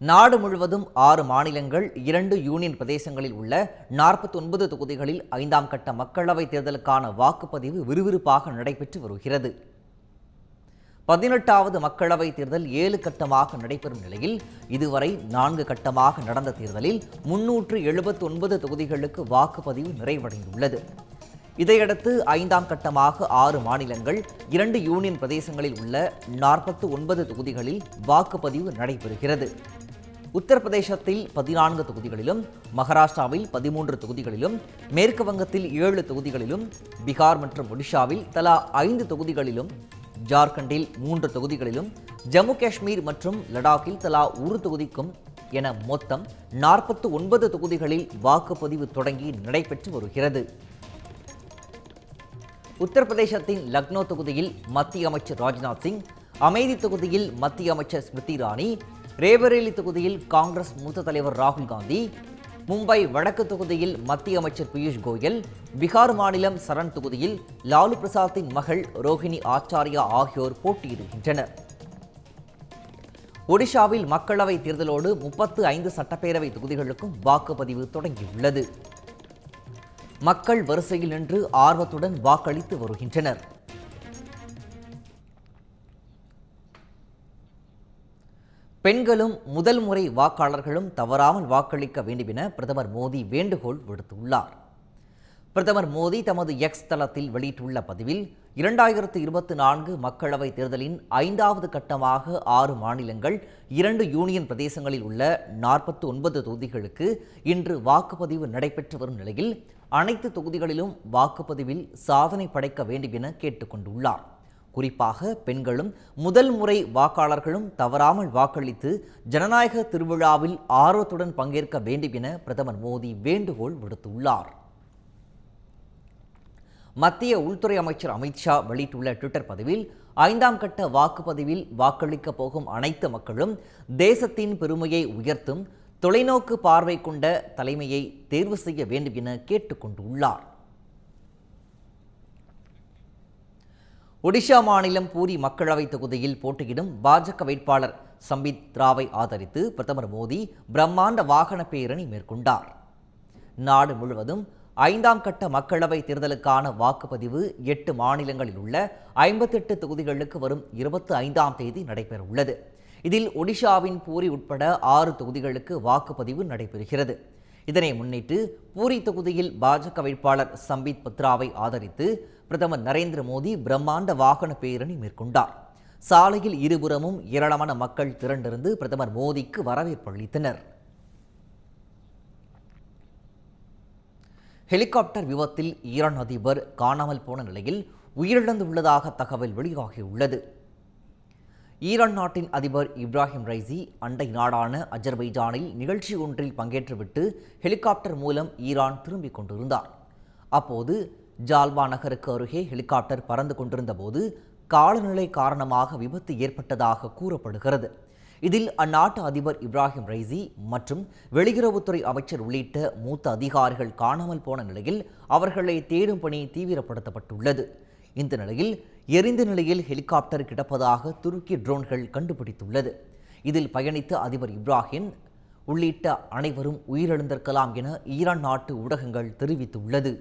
நாடு முழுவதும் ஆறு மாநிலங்கள் இரண்டு யூனியன் பிரதேசங்களில் உள்ள நாற்பத்தி ஒன்பது தொகுதிகளில் ஐந்தாம் கட்ட மக்களவைத் தேர்தலுக்கான வாக்குப்பதிவு விறுவிறுப்பாக நடைபெற்று வருகிறது. பதினெட்டாவது மக்களவைத் தேர்தல் ஏழு கட்டமாக நடைபெறும் நிலையில் இதுவரை நான்கு கட்டமாக நடந்த தேர்தலில் முன்னூற்று எழுபத்தி ஒன்பது தொகுதிகளுக்கு வாக்குப்பதிவு நிறைவடைந்துள்ளது. இதையடுத்து ஐந்தாம் கட்டமாக ஆறு மாநிலங்கள் இரண்டு யூனியன் பிரதேசங்களில் உள்ள நாற்பத்து ஒன்பது தொகுதிகளில் வாக்குப்பதிவு நடைபெறுகிறது. உத்தரப்பிரதேசத்தில் பதினான்கு தொகுதிகளிலும் மகாராஷ்டிராவில் பதிமூன்று தொகுதிகளிலும் மேற்கு வங்கத்தில் ஏழு தொகுதிகளிலும் பீகார் மற்றும் ஒடிஷாவில் தலா ஐந்து தொகுதிகளிலும் ஜார்க்கண்டில் மூன்று தொகுதிகளிலும் ஜம்மு காஷ்மீர் மற்றும் லடாக்கில் தலா ஒரு தொகுதிக்கும் என மொத்தம் நாற்பத்து ஒன்பது தொகுதிகளில் வாக்குப்பதிவு தொடங்கி நடைபெற்று வருகிறது. உத்தரப்பிரதேசத்தின் லக்னோ தொகுதியில் மத்திய அமைச்சர் ராஜ்நாத் சிங் அமைதி தொகுதியில் மத்திய அமைச்சர் ஸ்மிருதி இரானி ரேபரேலி தொகுதியில் காங்கிரஸ் மூத்த தலைவர் ராகுல் காந்தி மும்பை வடக்கு தொகுதியில் மத்திய அமைச்சர் பியூஷ் கோயல் பீகார் மாநிலம் சரண் தொகுதியில் லாலு பிரசாத்தின் மகள் ரோஹிணி ஆச்சாரியா ஆகியோர் போட்டியிடுகின்றனர். ஒடிஷாவில் மக்களவை தேர்தலோடு முப்பத்து ஐந்து சட்டப்பேரவை தொகுதிகளுக்கும் வாக்குப்பதிவு தொடங்கியுள்ளது. மக்கள் வரிசையில் நின்று ஆர்வத்துடன் வாக்களித்து வருகின்றனர். பெண்களும் முதல் முறை வாக்காளர்களும் தவறாமல் வாக்களிக்க வேண்டும் என பிரதமர் மோடி வேண்டுகோள் விடுத்துள்ளார். பிரதமர் மோடி தமது எக்ஸ் தளத்தில் வெளியிட்டுள்ள பதிவில் இரண்டாயிரத்து இருபத்தி நான்கு மக்களவைத் தேர்தலின் ஐந்தாவது கட்டமாக ஆறு மாநிலங்கள் இரண்டு யூனியன் பிரதேசங்களில் உள்ள நாற்பத்தி ஒன்பது தொகுதிகளுக்கு இன்று வாக்குப்பதிவு நடைபெற்று வரும் நிலையில் அனைத்து தொகுதிகளிலும் வாக்குப்பதிவில் சாதனை படைக்க வேண்டும் என கேட்டுக்கொண்டுள்ளார். குறிப்பாக பெண்களும் முதல் முறை வாக்காளர்களும் தவறாமல் வாக்களித்து ஜனநாயக திருவிழாவில் ஆர்வத்துடன் பங்கேற்க வேண்டும் என பிரதமர் மோடி வேண்டுகோள் விடுத்துள்ளார். மத்திய உள்துறை அமைச்சர் அமித்ஷா வெளியிட்டுள்ள ட்விட்டர் பதிவில் ஐந்தாம் கட்ட வாக்குப்பதிவில் வாக்களிக்கப் போகும் அனைத்து மக்களும் தேசத்தின் பெருமையை உயர்த்தும் தொலைநோக்கு பார்வை கொண்ட தலைமையை தேர்வு செய்ய வேண்டும் என கேட்டுக்கொண்டுள்ளார். ஒடிஷா மாநிலம் பூரி மக்களவைத் தொகுதியில் போட்டியிடும் பாஜக வேட்பாளர் சம்பித் ராவை ஆதரித்து பிரதமர் மோடி பிரம்மாண்ட வாகன பேரணி மேற்கொண்டார். நாடு முழுவதும் ஐந்தாம் கட்ட மக்களவைத் தேர்தலுக்கான வாக்குப்பதிவு எட்டு மாநிலங்களில் உள்ள ஐம்பத்தெட்டு தொகுதிகளுக்கு வரும் இருபத்தி ஐந்தாம் தேதி நடைபெறவுள்ளது. இதில் ஒடிஷாவின் பூரி உட்பட ஆறு தொகுதிகளுக்கு வாக்குப்பதிவு நடைபெறுகிறது. இதனை முன்னிட்டு பூரி தொகுதியில் பாஜக வேட்பாளர் சம்பித் பத்ராவை ஆதரித்து பிரதமர் நரேந்திர மோடி பிரம்மாண்ட வாகன பேரணி மேற்கொண்டார். சாலையில் இருபுறமும் ஏராளமான மக்கள் திரண்டிருந்து பிரதமர் மோடிக்கு வரவேற்பு அளித்தனர். ஹெலிகாப்டர் விபத்தில் ஈரான் அதிபர் காணாமல் போன நிலையில் உயிரிழந்துள்ளதாக தகவல் வெளியாகியுள்ளது. ஈரான் நாட்டின் அதிபர் இப்ராஹிம் ரைசி அண்டை நாடான அஜர்பைஜானில் நிகழ்ச்சி ஒன்றில் பங்கேற்றுவிட்டு ஹெலிகாப்டர் மூலம் ஈரான் திரும்பிக் கொண்டிருந்தார். அப்போது ஜால்பா நகருக்கு அருகே ஹெலிகாப்டர் பறந்து கொண்டிருந்த போது காலநிலை காரணமாக விபத்து ஏற்பட்டதாக கூறப்படுகிறது. இதில் அந்நாட்டு அதிபர் இப்ராஹிம் ரைசி மற்றும் வெளியுறவுத்துறை அமைச்சர் உள்ளிட்ட மூத்த அதிகாரிகள் காணாமல் போன நிலையில் அவர்களை தேடும் பணி தீவிரப்படுத்தப்பட்டுள்ளது. இந்த நிலையில் எரிந்த நிலையில் ஹெலிகாப்டர் கிடப்பதாக துருக்கி ட்ரோன்கள் கண்டுபிடித்துள்ளது. இதில் பயணித்த அதிபர் இப்ராஹிம் உள்ளிட்ட அனைவரும் உயிரிழந்திருக்கலாம் என ஈரான் நாட்டு ஊடகங்கள் தெரிவித்துள்ளது.